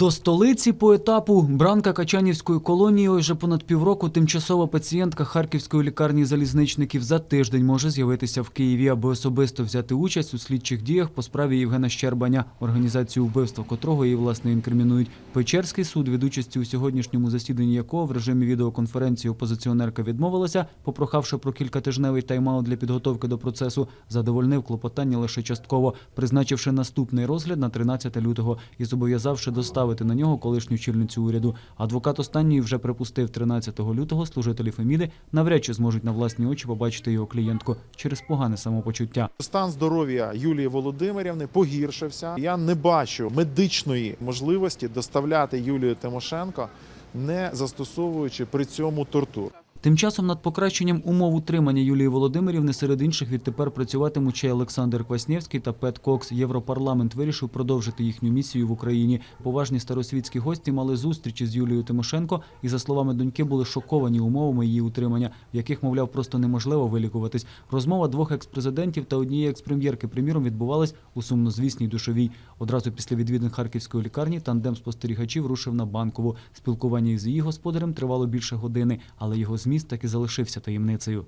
До столиці по етапу бранка Качанівської колонії вже понад півроку тимчасова пацієнтка Харківської лікарні залізничників за тиждень може з'явитися в Києві, аби особисто взяти участь у слідчих діях по справі Євгена Щербаня, організацію вбивства котрого її власне інкримінують. Печерський суд від участі у сьогоднішньому засіданні якого в режимі відеоконференції опозиціонерка відмовилася, попрохавши про кількатижневий тайм-аут для підготовки до процесу, задовольнив клопотання лише частково, призначивши наступний розгляд на 13 лютого і зобов'язавши доставити на нього колишню чільницю уряду. Адвокат останньої вже припустив 13 лютого служителі Феміди навряд чи зможуть на власні очі побачити його клієнтку через погане самопочуття. Стан здоров'я Юлії Володимирівни погіршився. Я не бачу медичної можливості доставляти Юлію Тимошенко, не застосовуючи при цьому тортур. Тим часом над покращенням умов утримання Юлії Володимирівни серед інших відтепер працюватимуть ще Олександр Кваснєвський та Пет Кокс. Європарламент вирішив продовжити їхню місію в Україні. Поважні старосвітські гості мали зустрічі з Юлією Тимошенко і, за словами доньки, були шоковані умовами її утримання, в яких, мовляв, просто неможливо вилікуватись. Розмова двох експрезидентів та однієї експрем'єрки, приміром, відбувалась у сумнозвісній душовій. Одразу після відвідин харківської лікарні тандем спостерігачів рушив на банкову. Спілкування із її господарем тривало більше години, але його зміст так і залишився таємницею.